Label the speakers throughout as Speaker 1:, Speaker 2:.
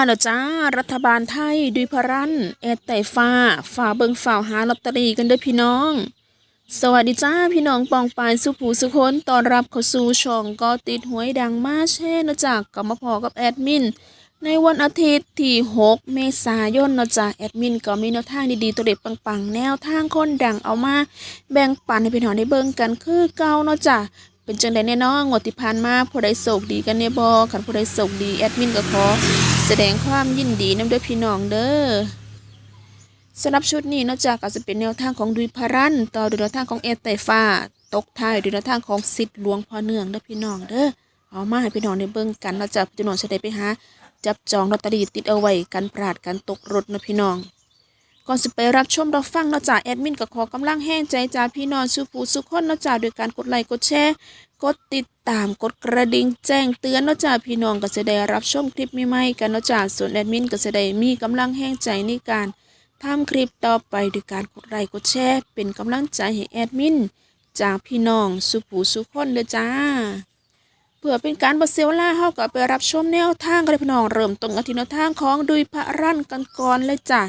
Speaker 1: มาแล้วจ้า รัฐบาลไทยดุยพรันแอดไต่ฟ้าฝ่าเบิงฝ่าวหาลอตเตอรี่กันเด้อพี่น้อง สวัสดีจ้าพี่น้องปองปายสุผูสุคนตอนรับเข้าสู่ช่องก็ติดหวยดังมาแช่นะจ๊ะกลับมาพอกับแอดมิน ในวันอาทิตย์ที่ 6 เมษายนนะจ๊ะแอดมินก็มีแนวทางดีๆตัวเด็ดปังๆ แนวทางคนดังเอามา แบ่งปันให้พี่น้องได้เบิ่งกันคือเก่าเนาะจ้ะเป็นจังไดแน่เนอนงวดที่ผ่านมาผู้ใดโศกดีกันเนี่ยบ่คันผู้ใดโศกดีแอดมินก็ขอ แสดงความยินดีน้ำด้อพี่น้องเด้อสำหรับชุดนี้นอกจากอาจจะเป็นแนวทางของดุยพารันต่อด้วยแนวทางของเอไตฟ้า ตกท้ายด้วยแนวทางของสิทธิ์หลวงพ่อเนืองเด้อพี่น้องเด้อเอามาให้พี่น้องได้เบิ่งกันนอกจากพี่น้องจะได้ไปหาจับจองลอตเตอรี่ติดเอาไว้กันปราดกันตกรถนะพี่น้อง ก่อนสิไปรับชมรับฟังเนาะจากแอดมินก็ขอกำลังแห้งใจจากพี่น้องสุผู้สุขคนเนาะจากโดยการกดไลค์กดแชร์ กดติดตามกดกระดิ่งแจ้งเตือนนาะจากพี่น้องก็จะได้รับชมคลิปใหม่ๆกันนาะจากส่วนแอดมินก็จะได้มีกำลังแห้งใจในการทำคลิปต่อไปโดยการกดไลค์กดแชร์เป็นกำลังใจให้แอดมินจากพี่น้องสุผู้สุขคนเลยจ้า เพื่อเป็นการบเสียเวลาเฮาก็ไปรับชมแนวทางกันเลยพี่น้องเริ่มตรงกันที่แนวทางของดุยพระรั่นกันก่อนเลยจ้า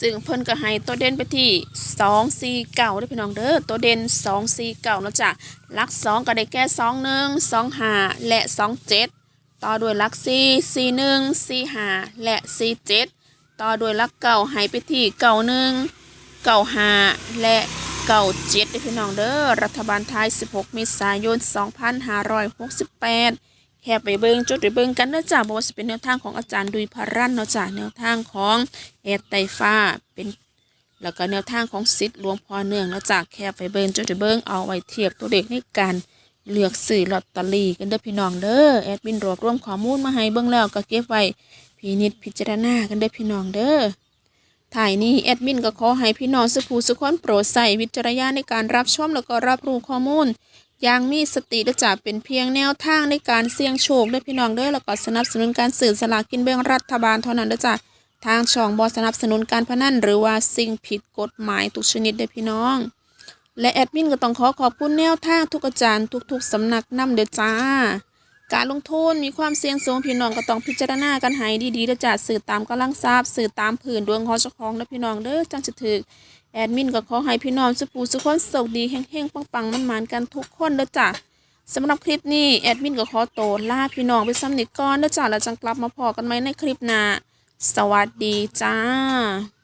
Speaker 1: ซึ่งเพิ่นก็ให้ตัวเด่นไปที่สองสี่เก้าเด้พี่น้องเด้อตัวเด่นสองสี่เก้าเนาะจ้ะลักสองก็ได้แก่สองหนึ่งสองห้าและสองเจ็ดต่อด้วยลักสี่สี่หนึ่งสี่ห้าและสี่เจ็ดต่อด้วยลักเก้าให้ไปที่เก้าหนึ่งเก้าห้าและเก้าเจ็ดเด้พี่น้องเด้อรัฐบาลไทย 16 เมษายน 2568 แค่ไปเบิงจดไปเบิงกันนะจ้ะบอกว่าจะเป็นแนวทางของอาจารย์ดุยพารันเนาะจ้ะแนวทางของเอดไตฟ้าเป็นแล้วก็แนวทางของสิทธิ์หลวงพ่อเนืองเนาะจ้ะแค่ไปเบิงจดไปเบิงเอาไว้เทียบตัวเด็กในการเลือกซื้อลอตเตอรี่กันเด้อพี่น้องเด้อแอดมินรวบรวมข้อมูลมาให้เบิ่งแล้วก็เก็บไว้พินิจพิจารณากันเด้อพี่น้องเด้อถ่ายนี้แอดมินก็ขอให้พี่น้องสุภูสุขคนโปรดใส่วิจารณญาณในการรับชมแล้วก็รับรู้ข้อมูล อย่างมีสติและจะเป็นเพียงแนวทางในการเสี่ยงโชคด้วยพี่น้องเด้อแล้วก็สนับสนุนการสื่อสลากกินแบ่งรัฐบาลเท่านั้นเด้อจ้ะทางช่องบอสนับสนุนการพนันหรือว่าสิ่งผิดกฎหมายทุกชนิดเด้อพี่น้อง และแอดมินก็ต้องขอขอบคุณแนวทางทุกอาจารย์ทุกๆสำนักนำเด้อจ้า การลงทุนมีความเสี่ยงสูงพี่น้องก็ต้องพิจารณากันให้ดีๆเด้อจ้ะสื่อตามกำลังทราบสื่อตามผืนดวงของเจ้าของเด้อพี่น้องเด้อจังจะถึกแอดมินก็ขอให้พี่น้องสุปูสุขคนโชคดีแห้งๆปังๆมันๆกันทุกคนเด้อจ้ะสำหรับคลิปนี้แอดมินก็ขอโตวลาพี่น้องไปซ้ำนิดก่อนเด้อจ้ะแล้วจังกลับมาพอกันไหมในคลิปหน้าสวัสดีจ้า